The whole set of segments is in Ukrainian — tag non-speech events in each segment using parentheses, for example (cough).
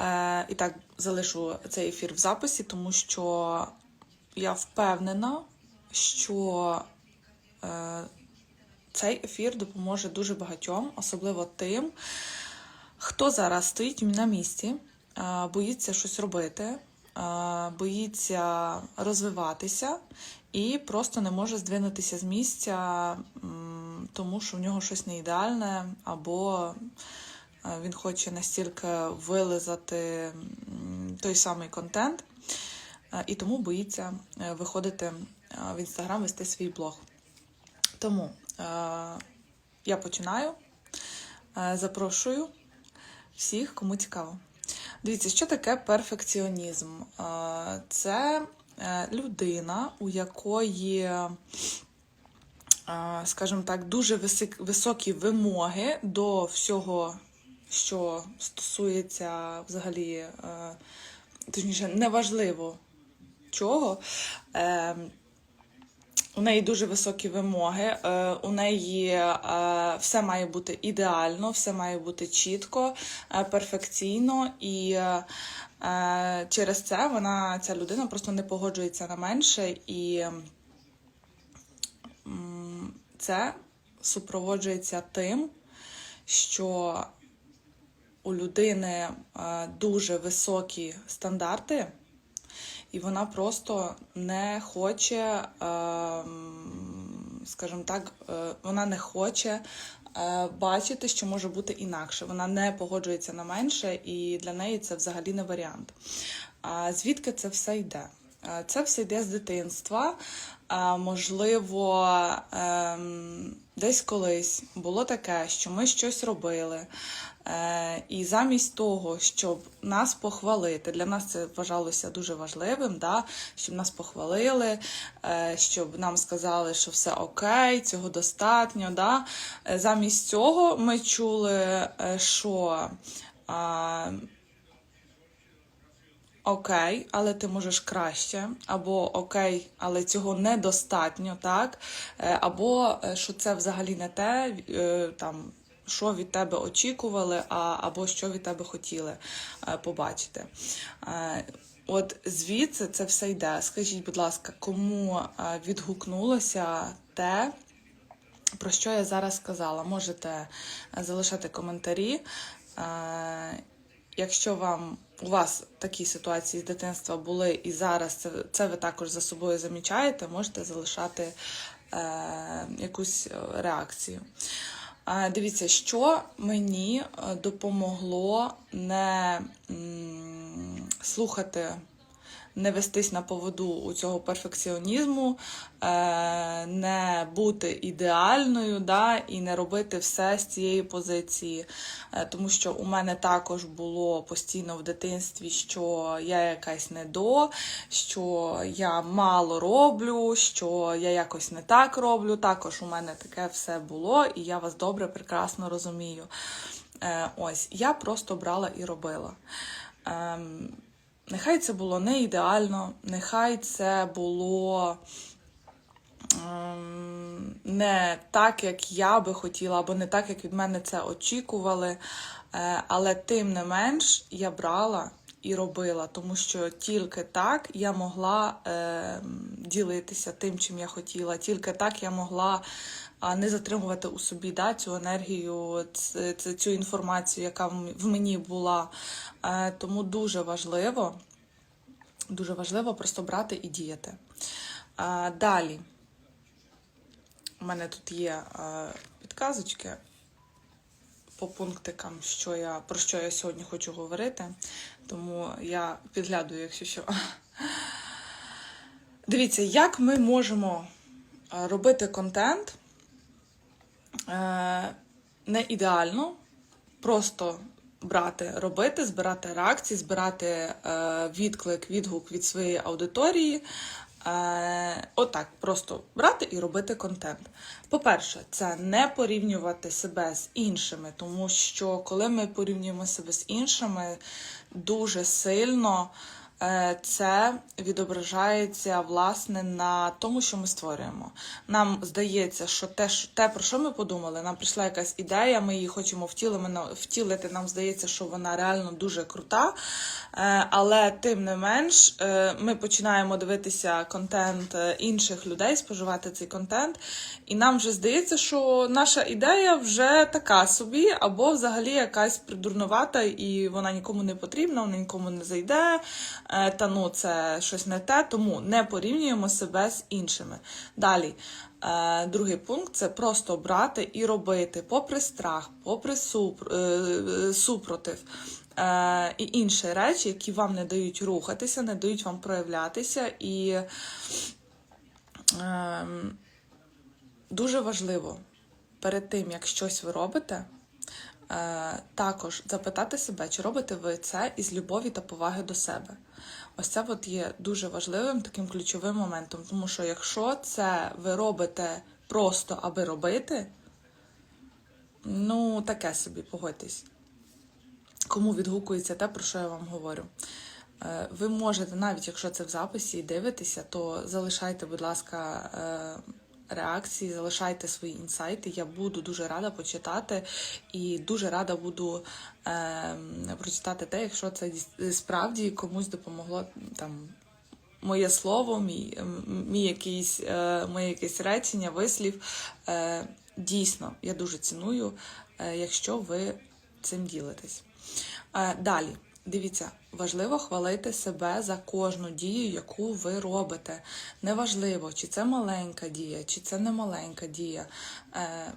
Е, і так залишу цей ефір в записі, тому що я впевнена, що е, цей ефір допоможе дуже багатьом, особливо тим, хто зараз стоїть на місці, е, боїться щось робити, боїться розвиватися і просто не може здвинутися з місця, тому що в нього щось не ідеальне, або він хоче настільки вилизати той самий контент, і тому боїться е, виходити в інстаграм, вести свій блог. Тому я починаю. Запрошую всіх, кому цікаво. Дивіться, що таке перфекціонізм? Це е, людина, у якої, скажімо так, дуже високі вимоги до всього, що стосується взагалі, е, точніше, неважливо чого. Е, у неї дуже високі вимоги. е, У неї все має бути ідеально, все має бути чітко, перфекційно, і через це вона, ця людина, просто не погоджується на менше, і це супроводжується тим, що у людини е, дуже високі стандарти і вона просто не хоче, ем, скажімо так, е, вона не хоче е, бачити, що може бути інакше. Вона не погоджується на менше, і для неї це взагалі не варіант. А звідки це все йде? Е, Це все йде з дитинства. Можливо, ем, десь колись було таке, що ми щось робили. Е, І замість того, щоб нас похвалити, для нас це вважалося дуже важливим, да? щоб нас похвалили, е, щоб нам сказали, що все окей, цього достатньо. Да? Е, Замість цього ми чули, що. Окей, але ти можеш краще, або окей, але цього недостатньо, так? Або що це взагалі не те, там, що від тебе очікували, або що від тебе хотіли е, побачити. Е, От звідси це все йде. Скажіть, будь ласка, кому е, відгукнулося те, про що я зараз сказала? Можете залишати коментарі. Якщо вам у вас такі ситуації з дитинства були і зараз це, це ви також за собою замічаєте, можете залишати е, якусь реакцію. Дивіться, що мені е, допомогло не слухати не вестись на поводу у цього перфекціонізму, е, не бути ідеальною, да, і не робити все з цієї позиції. Е, Тому що у мене також було постійно в дитинстві, що я якась не до, що я мало роблю, що я якось не так роблю. Також у мене таке все було, і я вас добре, прекрасно розумію. Е, Ось, я просто брала і робила. Нехай це було не ідеально, нехай це було ем, не так, як я би хотіла, або не так, як від мене це очікували. Е, Але тим не менш я брала і робила, тому що тільки так я могла е, ділитися тим, чим я хотіла, тільки так я могла а не затримувати у собі да, цю енергію, цю інформацію, яка в мені була. Е, Тому дуже важливо, дуже важливо просто брати і діяти. Е, Далі. У мене тут є е, підказочки по пунктикам, що я, про що я сьогодні хочу говорити. Тому я підглядую, якщо що. Дивіться, як ми можемо робити контент не ідеально, просто брати, робити, збирати реакції, збирати е, відклик, відгук від своєї аудиторії. Е, отак, просто брати і робити контент. По-перше, це не порівнювати себе з іншими, тому що коли ми порівнюємо себе з іншими, дуже сильно е, це відображається власне на тому, що ми створюємо. Нам здається, що те, те, про що ми подумали, нам прийшла якась ідея, ми її хочемо втілити. Нам здається, що вона реально дуже крута. Е, Але тим не менш, е, ми починаємо дивитися контент е, інших людей, споживати цей контент, і нам вже здається, що наша ідея вже така собі, або взагалі якась придурнувата, і вона нікому не потрібна, вона нікому не зайде. Е, Та ну це щось не те, тому не порівнюємо себе з іншими. Далі. Е, Другий пункт це просто брати і робити, попри страх, попри е, супротив і інші речі, які вам не дають рухатися, не дають вам проявлятися. І е, дуже важливо перед тим, як щось ви робите, також запитати себе, чи робите ви це із любові та поваги до себе. Ось це от є дуже важливим таким ключовим моментом, тому що якщо це ви робите просто аби робити, ну таке собі, погодьтесь кому відгукується те, про що я вам говорю. Е, Ви можете, навіть якщо це в записі і дивитеся, то залишайте, будь ласка, е, реакції, залишайте свої інсайти. Я буду дуже рада почитати і дуже рада буду е, прочитати те, якщо це справді комусь допомогло там. Моє слово, мій, мій якийсь, е, моє якесь речення, вислів. Е, дійсно, я дуже ціную, е, якщо ви цим ділитесь. Далі, дивіться, важливо хвалити себе за кожну дію, яку ви робите. Неважливо, чи це маленька дія, чи це не маленька дія. Е,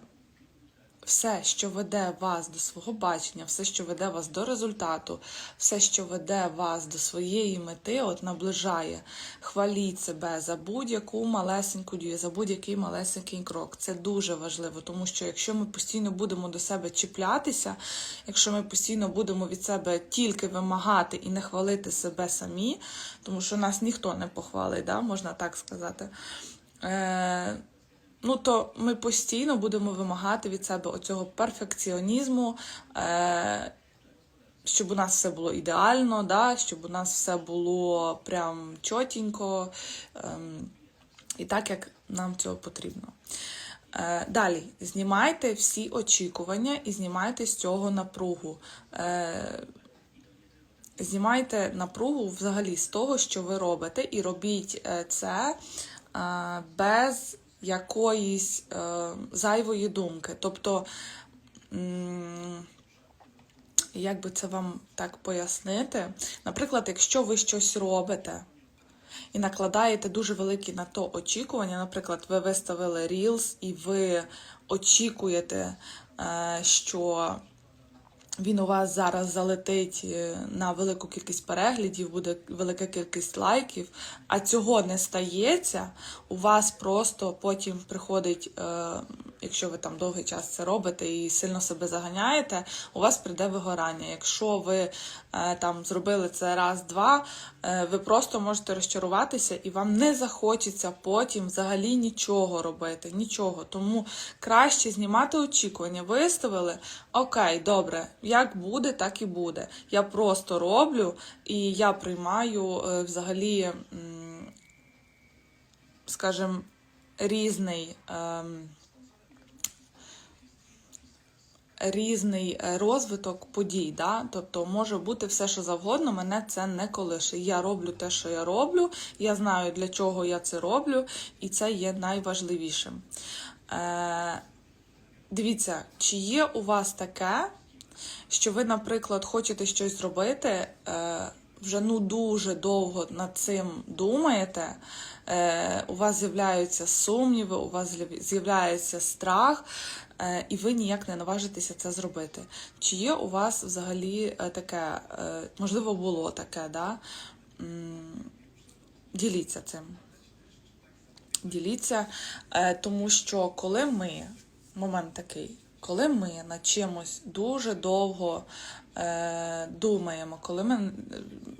Все, що веде вас до свого бачення, все, що веде вас до результату, все, що веде вас до своєї мети, от наближає. Хваліть себе за будь-яку малесеньку дію, за будь-який малесенький крок. Це дуже важливо, тому що якщо ми постійно будемо до себе чіплятися, якщо ми постійно будемо від себе тільки вимагати і не хвалити себе самі, тому що нас ніхто не похвалить, да? можна так сказати. Е- Ну, то ми постійно будемо вимагати від себе оцього перфекціонізму, е, щоб у нас все було ідеально, да? щоб у нас все було прям чотенько, ем, і так, як нам цього потрібно. Е, Далі знімайте всі очікування і знімайте з цього напругу. Е, Знімайте напругу взагалі з того, що ви робите, і робіть е, це без якоїсь е, зайвої думки. Тобто, як би це вам так пояснити? Наприклад, якщо ви щось робите і накладаєте дуже великі на то очікування, наприклад, ви виставили Reels і ви очікуєте, е, що він у вас зараз залетить е, на велику кількість переглядів, буде велика кількість лайків, а цього не стається, у вас просто потім приходить, е, якщо ви там довгий час це робите і сильно себе заганяєте, у вас прийде вигорання. Якщо ви е, там зробили це раз-два, е, ви просто можете розчаруватися і вам не захочеться потім взагалі нічого робити, нічого. Тому краще знімати очікування. Виставили, окей, добре, як буде, так і буде. Я просто роблю і я приймаю е, взагалі, скажімо, різний. ем, різний е, розвиток подій. Да? Тобто може бути все, що завгодно, мене це не колише. Я роблю те, що я роблю, я знаю, для чого я це роблю, і це є найважливішим. Е, Дивіться, чи є у вас таке, що ви, наприклад, хочете щось зробити, е, вже ну дуже довго над цим думаєте, е, у вас з'являються сумніви, у вас з'являється страх, і ви ніяк не наважитеся це зробити. Чи є у вас взагалі е, таке, е, можливо, було таке, да? Діліться цим. Діліться, е, тому що коли ми, момент такий, коли ми над чимось дуже довго е, думаємо, коли, ми,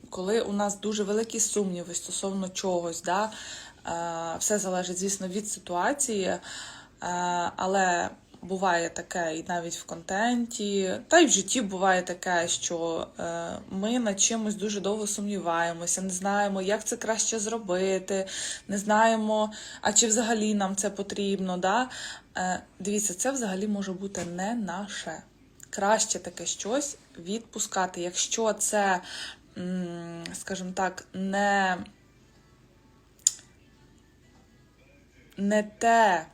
коли у нас дуже великі сумніви стосовно чогось, да, е, все залежить, звісно, від ситуації, е, але буває таке і навіть в контенті, та й в житті буває таке, що е, ми над чимось дуже довго сумніваємося, не знаємо, як це краще зробити, не знаємо, а чи взагалі нам це потрібно. Да? Е, дивіться, це взагалі може бути не наше. Краще таке щось відпускати, якщо це, скажімо так, не, не те,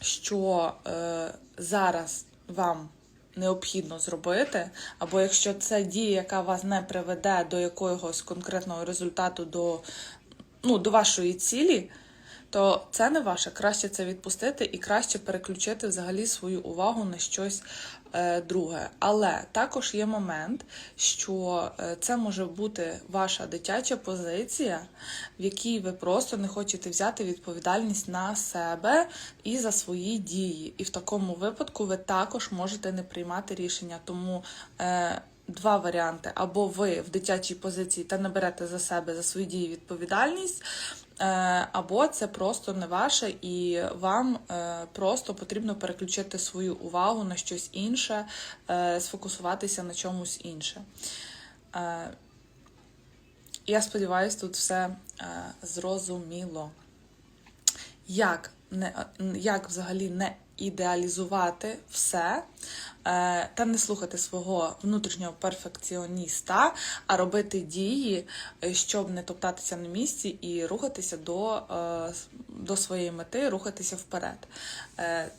що е, зараз вам необхідно зробити, або якщо це дія, яка вас не приведе до якогось конкретного результату, до, ну, до вашої цілі, то це не ваше. Краще це відпустити і краще переключити взагалі свою увагу на щось друге. Але також є момент, що е, це може бути ваша дитяча позиція, в якій ви просто не хочете взяти відповідальність на себе і за свої дії. І в такому випадку ви також можете не приймати рішення. Тому е, два варіанти: або ви в дитячій позиції та не берете за себе за свої дії відповідальність. Е, Або це просто не ваше, і вам е, просто потрібно переключити свою увагу на щось інше, е, сфокусуватися на чомусь інше. Я сподіваюся, тут все зрозуміло. Як, не, як взагалі не ідеалізувати все е, та не слухати свого внутрішнього перфекціоніста, а робити дії, е, щоб не топтатися на місці і рухатися до, е, до своєї мети, рухатися вперед.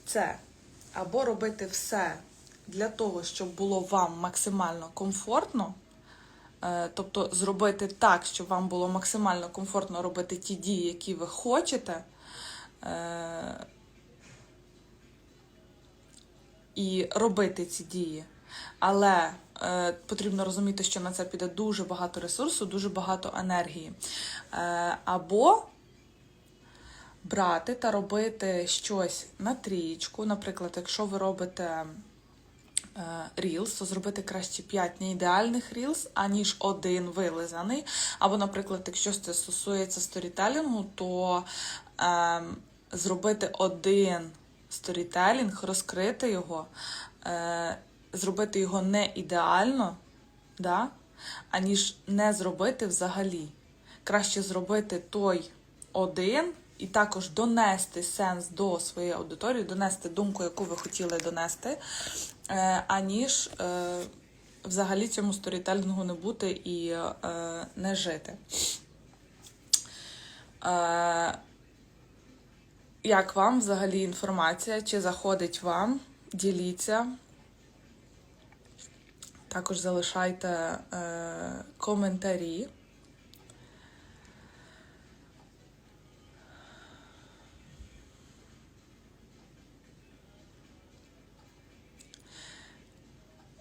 Це або робити все для того, щоб було вам максимально комфортно. Тобто зробити так, щоб вам було максимально комфортно робити ті дії, які ви хочете. І робити ці дії. Але е, потрібно розуміти, що на це піде дуже багато ресурсу, дуже багато енергії. Е, або брати та робити щось на трієчку. Наприклад, якщо ви робите Reels, то зробити краще 5 неідеальних Reels, аніж один вилизаний. Або, наприклад, якщо це стосується сторітелінгу, то е, зробити один сторітелінг, розкрити його, е, зробити його не ідеально, да? аніж не зробити взагалі. Краще зробити той один. І також донести сенс до своєї аудиторії, донести думку, яку ви хотіли донести, е, аніж е, взагалі цьому сторітелінгу не бути і е, не жити. Як вам взагалі інформація? Чи заходить вам? Діліться. Також залишайте коментарі.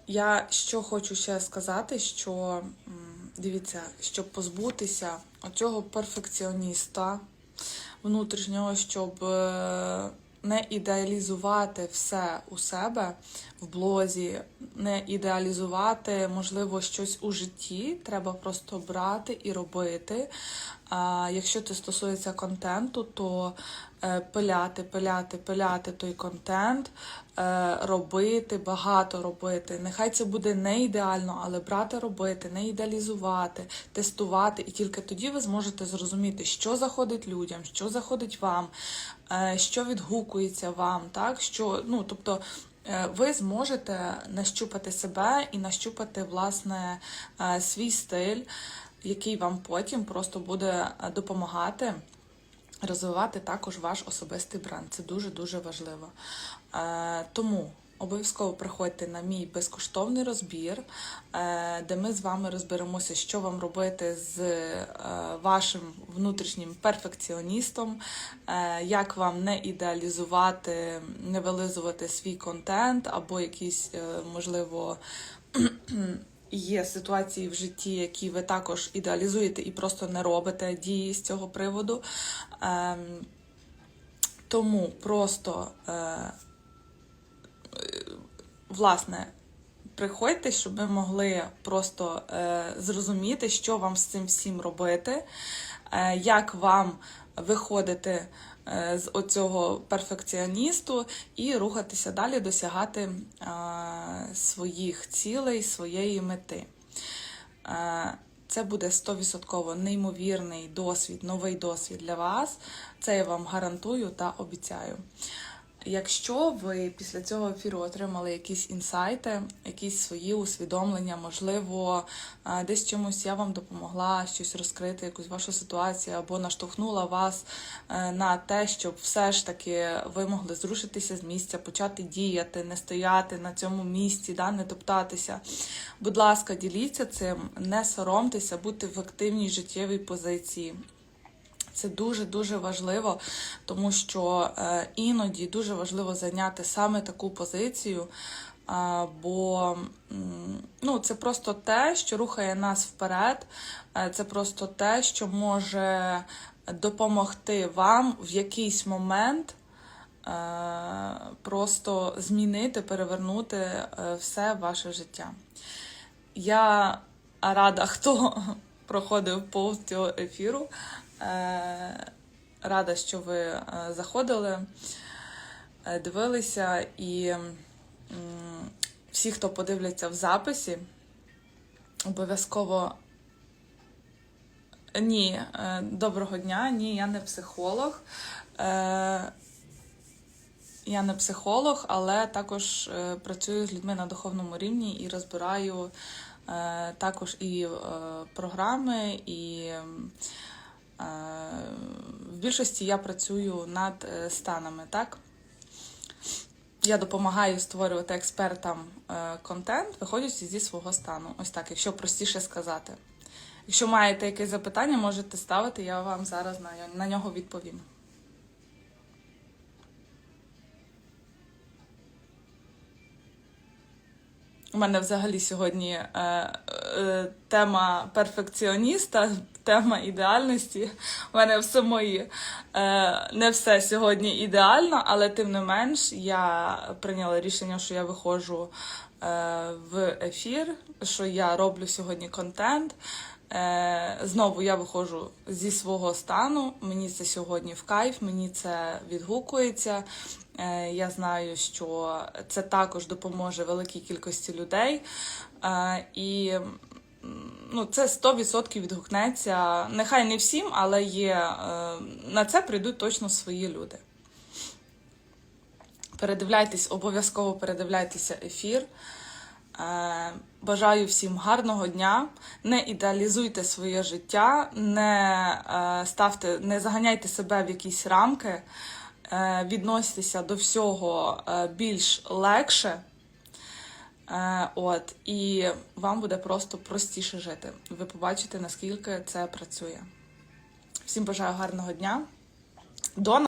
Я що хочу ще сказати, що дивіться, щоб позбутися оцього перфекціоніста внутрішнього, щоб е, не ідеалізувати все у себе в блозі, не ідеалізувати, можливо, щось у житті. Треба просто брати і робити. А Якщо це стосується контенту, то е, пиляти, пиляти, пиляти той контент, е, робити, багато робити. Нехай це буде не ідеально, але брати робити, не ідеалізувати, тестувати. І тільки тоді ви зможете зрозуміти, що заходить людям, що заходить вам, е, що відгукується вам, так що, ну, тобто. Ви зможете нащупати себе і нащупати власне свій стиль який вам потім просто буде е, допомагати розвивати також ваш особистий бренд. Це дуже-дуже важливо. Е, тому. Обов'язково приходьте на мій безкоштовний розбір, е, де ми з вами розберемося, що вам робити з вашим внутрішнім перфекціоністом, як вам не ідеалізувати, не вилизувати свій контент або якісь, можливо, (clears throat) є ситуації в житті, які ви також ідеалізуєте і просто не робите дії з цього приводу. Ем, тому просто, е, власне, приходьте, щоб ми могли просто е, зрозуміти, що вам з цим всім робити, е, як вам виходити е, з оцього перфекціоністу і рухатися далі, досягати е, своїх цілей, своєї мети. Е, Це буде 100% неймовірний досвід, новий досвід для вас. Це я вам гарантую та обіцяю. Якщо ви після цього ефіру отримали якісь інсайти, якісь свої усвідомлення, можливо, десь чомусь я вам допомогла щось розкрити, якусь вашу ситуацію, або наштовхнула вас е, на те, щоб все ж таки ви могли зрушитися з місця, почати діяти, не стояти на цьому місці, да, не топтатися. Будь ласка, діліться цим, не соромтеся, будьте в активній життєвій позиції. Це дуже дуже важливо, тому що е, іноді дуже важливо зайняти саме таку позицію, е, бо ну, це просто те, що рухає нас вперед, е, це просто те, що може допомогти вам в якийсь момент просто змінити, перевернути все ваше життя. Я рада, (laughs) хто проходив повз цього ефіру. Е, Рада, що ви е, заходили, е, дивилися, і всі, хто подивляться в записі, обов'язково. Ні, доброго дня. Ні, я не психолог. Я не психолог, але також працюю з людьми на духовному рівні і розбираю також і програми, і в більшості я працюю над е, станами, так? Я допомагаю створювати експертам е, контент, виходячи зі свого стану. Ось так, якщо простіше сказати. Якщо маєте якесь запитання, можете ставити, я вам зараз на нього відповім. У мене взагалі сьогодні е, е, тема перфекціоніста, тема ідеальності. У мене в самої е, не все сьогодні ідеально, але тим не менш я прийняла рішення, що я виходжу е, в ефір, що я роблю сьогодні контент. Е, знову я виходжу зі свого стану. Мені це сьогодні в кайф, мені це відгукується. Е, я знаю, що це також допоможе великій кількості людей. Е, і ну, це 100% відгукнеться. Нехай не всім, але є е, на це прийдуть точно свої люди. Передивляйтесь, обов'язково передивляйтеся ефір. Бажаю всім гарного дня. Не ідеалізуйте своє життя, не ставте, не заганяйте себе в якісь рамки, е, відносьтеся до всього е, більш легше. Е, От, і вам буде просто простіше жити. Ви побачите, наскільки це працює. Всім бажаю гарного дня. До